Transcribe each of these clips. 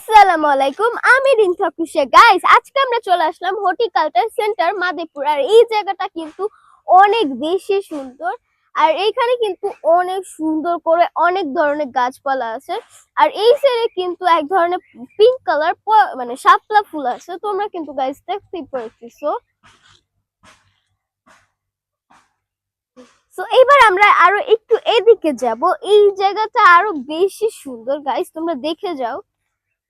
আসসালামু আলাইকুম, আমি রিন্থা কুশে গাইস আজকে আমরা চলে আসলাম হর্টিকালচার সেন্টার মাদেপুর, আর এই জায়গাটা কিন্তু অনেক বেশি সুন্দর, আর এইখানে কিন্তু অনেক সুন্দর করে অনেক ধরনের গাছপালা আছে, আর এই সাইডে কিন্তু এক ধরনের পিঙ্ক কালার মানে শাপলা ফুল আছে। তোমরা কিন্তু গাইস দেখতেই পারতেছো। তো এবার আমরা আরও একটু এদিকে যাব। এই জায়গাটা আরও বেশি সুন্দর গাইস তোমরা দেখে যাও।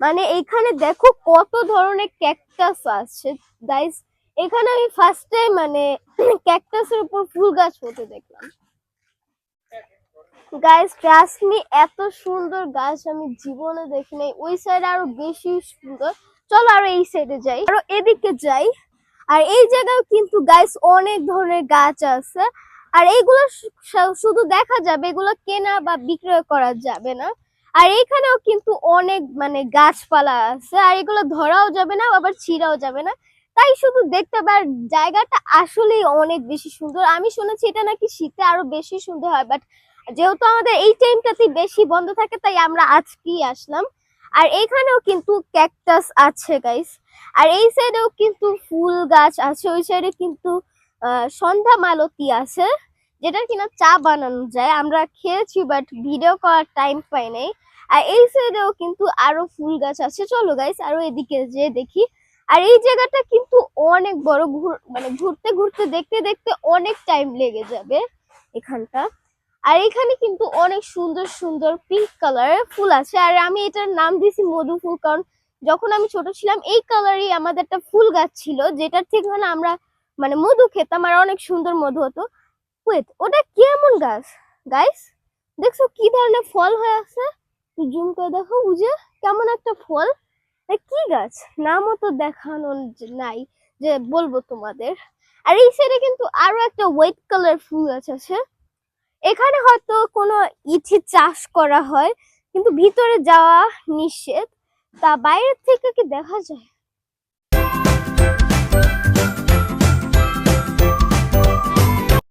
মানে এখানে দেখো কত ধরনের ক্যাকটাস আছে। গাইস এখানে আমি ফার্স্ট টাইম মানে ক্যাকটাসের উপর ফুল গাছ হতে দেখলাম। গাইস ট্রাস্ট মি এত সুন্দর গাছ আমি জীবনে দেখি নাই। ওই সাইডে আরও বেশি সুন্দর। চলো আরও এই সাইডে যাই। আরও এদিকে যাই। আর এই জায়গায় কিন্তু গাইস অনেক ধরনের গাছ আছে। আর এইগুলো শুধু দেখা যাবে, এগুলো কেনা বা বিক্রয় করা যাবে না। আর এখানেও কিন্তু অনেক মানে গাছপালা আছে, আর এগুলো ধরাও যাবে না, আবার ছিঁড়াও যাবে না। তাই শুধু দেখতে পার, জায়গাটা আসলেই অনেক বেশি সুন্দর। আমি শুনেছি এটা নাকি শীতে আরও বেশি সুন্দর হয় বাট যেহেতু আমাদের এই টাইমটাতে বেশি বন্ধ থাকে, তাই আমরা আজকেই আসলাম। আর এখানেও কিন্তু ক্যাকটাস আছে গাইস আর এই সাইডেও কিন্তু ফুল গাছ আছে, ওই সাইডে কিন্তু সন্ধ্যা মালতী আছে। যেটা কিনা চা বানানো যায়, আমরা খেয়েছি বাট ভিডিও করার টাইম পাই নাই। আর এই সাইডেও কিন্তু আরও ফুল গাছ আছে। চলো গাইস আরও এদিকে যে দেখি। আর এই জায়গাটা কিন্তু অনেক বড়, ঘুর- মানে ঘুরতে ঘুরতে, দেখতে দেখতে অনেক টাইম লেগে যাবে এখানটা। আর এখানে কিন্তু অনেক সুন্দর সুন্দর পিঙ্ক কালারের ফুল আছে। আর আমি এটার নাম দিয়েছি মধু ফুল কারণ যখন আমি ছোট ছিলাম, এই কালারই আমাদের একটা ফুল গাছ ছিল, যেটার থেকে আমরা মানে মধু খেতাম। আর অনেক সুন্দর মধু হতো। ওয়েট ওটা কেমন গাছ? গাইস দেখছ কি ধরনের ফল হয়ে আছে? জুম করে দেখো, বুঝে? কেমন একটা ফল? কি গাছ? নামও তো দেখানো নাই, যে বলব তোমাদের। আর এই সাইডে কিন্তু আরও একটা হোয়াইট কালার ফুল গাছ আছে। এখানে হয়তো কোনো ইথি চাষ করা হয়, কিন্তু ভিতরে যাওয়া নিষেধ। তা বাইরের থেকে কি দেখা যায়?